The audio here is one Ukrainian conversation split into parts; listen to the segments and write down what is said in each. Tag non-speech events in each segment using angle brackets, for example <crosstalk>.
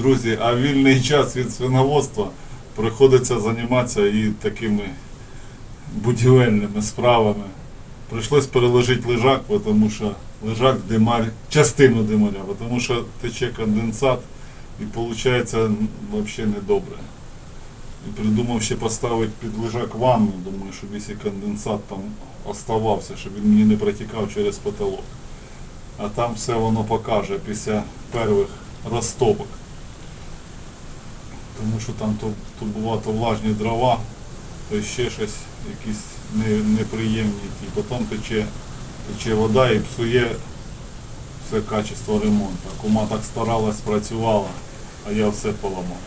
Друзі, а вільний час від свиноводства приходиться займатися і такими будівельними справами. Прийшлось переложити лежак, тому що лежак димар, частину димаря, тому що тече конденсат і виходить взагалі недобре. І придумав ще поставити під лежак ванну, думаю, щоб якщо конденсат там оставався, щоб він мені не протікав через потолок. А там все воно покаже після перших розтопок. Тому що там то, то влажні дрова, то ще щось, якісь не, неприємні. ті. потім тече, тече вода і псує все качество ремонту. Кума так старалась, працювала, а я все поламав.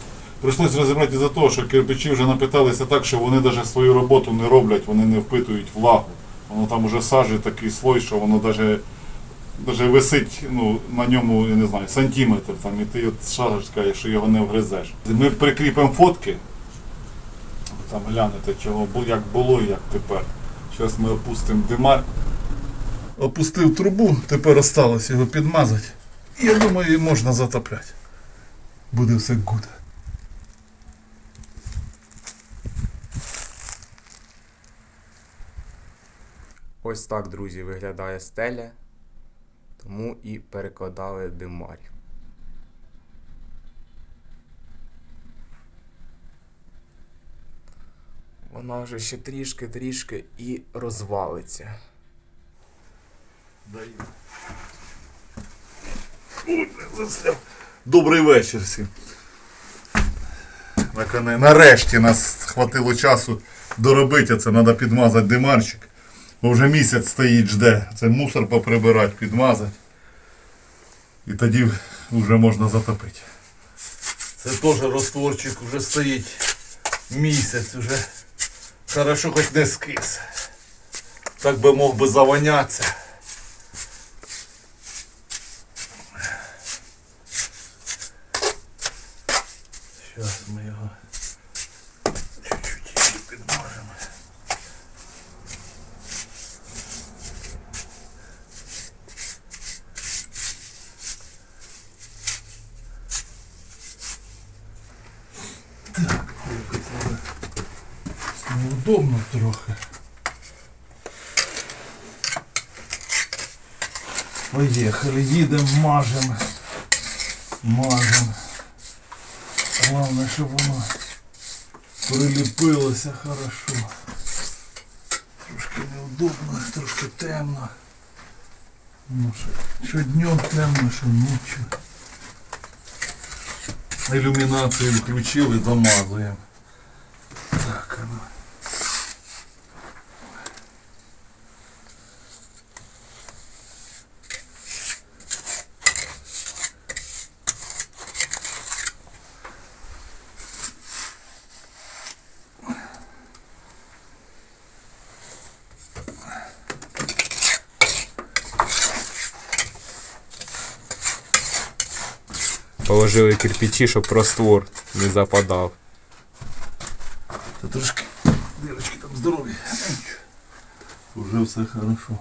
Прийшлось розібрати за того, що кирпичі вже напиталися так, що вони навіть свою роботу не роблять, вони не впитують влагу. Воно там вже сажі такий слой, що воно навіть Даже висить ну, на ньому, я не знаю, сантиметр там, і ти от шариш, кажеш, що його не вгризеш. Ми прикріпимо фотки, там глянете, чого, як було і як тепер. Зараз ми опустимо димар. Опустив трубу, тепер осталось його підмазати. Я думаю, її можна затопляти. Буде все гуд. Ось так, друзі, виглядає стеля, тому і перекладали димарь. Вона вже ще трішки-трішки і розвалиться. Даю. Ой. Добрий вечір всім. Нарешті нас хватило часу доробити це, треба підмазати димарчик. Бо вже місяць стоїть, жде. Це мусор поприбирати, підмазати. І тоді вже можна затопити. Це теж розтворчик вже стоїть місяць вже. Хорошо хоч не скис. Так би мог би завонятися. Зараз ми його чуть-чуть ще підмажемо. Так, якось треба. Неудобно трохи. Поїхали, їдемо, мажемо. Мажемо. Главное, щоб воно приліпилося хорошо. Трошки неудобно, трошки темно. Ну, що, що днем темно, що ночі. Ілюмінацію включили, замазуємо. Положили кирпичі, щоб раствор не западав. Це трошки дырочки там здорові. Уже все хорошо.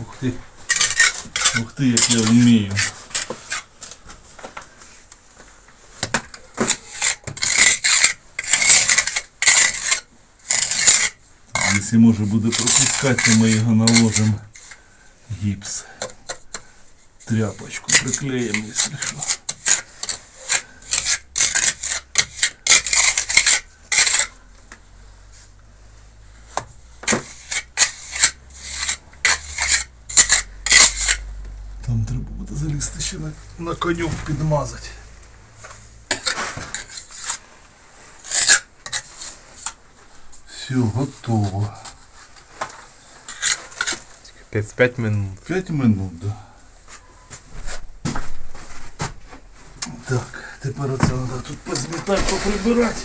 Ух ти. Ух ти, як я вмію. Якщо може буде пропускати, ми його наложимо гіпс. Тряпочку приклеїмо, якщо що. Там треба буде залізти ще на, на конюк підмазати. Все, готово. 5 минут. П'ять минут, да. Так, Тепер оце треба тут позмітати, поприбирати.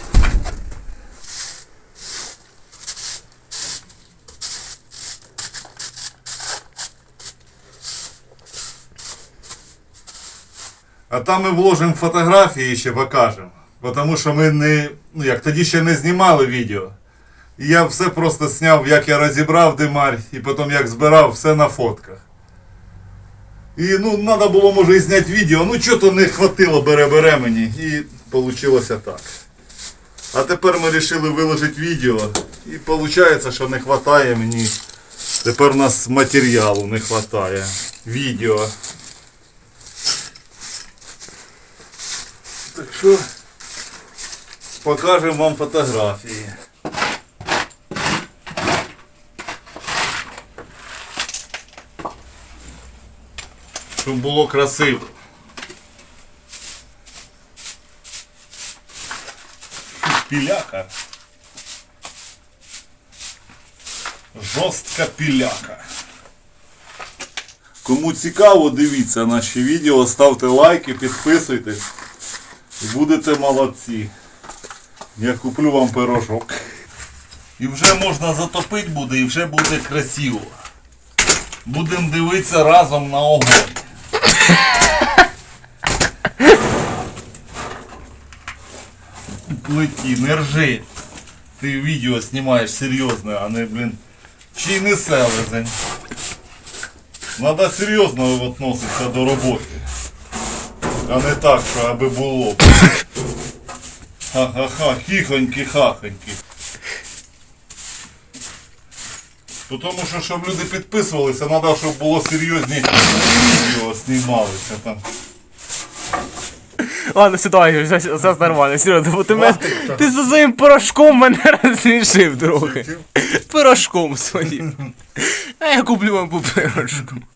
А там ми вложимо фотографії і ще покажемо. Тому що ми не. Ну як тоді ще не знімали відео. І я все просто зняв, як я розібрав димарь, і потім як збирав, все на фотках. І ну, треба було може і зняти відео, ну чого то не хватило бере-бере мені. І вийшло так. А тепер ми вирішили виложити відео. І виходить, що не вистачає мені. Тепер у нас матеріалу не вистачає. Відео. Що покажемо вам фотографії. Щоб було красиво. Піляка. Жорстка піляка. Кому цікаво, дивіться наші відео, ставте лайки, підписуйтесь. Будете молодці. Я куплю вам пирожок. І вже можна затопити буде, і вже буде красиво. Будемо дивитися разом на огонь. У плиті, не ржи. Ти відео знімаєш серйозне, а не, блін, чи не селезень. Надо серйозно відноситися до роботи. А не так, що аби було. Ха-ха-ха, хіхоньки, хахоньки. Ну, Тому що, щоб люди підписувалися, треба, щоб було серйозні відео знімалися там. Ладно, сідай, все, все, нормально, серйозно, бо ти, мен, ти за своїм порошком мене <laughs> розсмішив трохи. Порошком своїм. А я куплю вам по пирожку.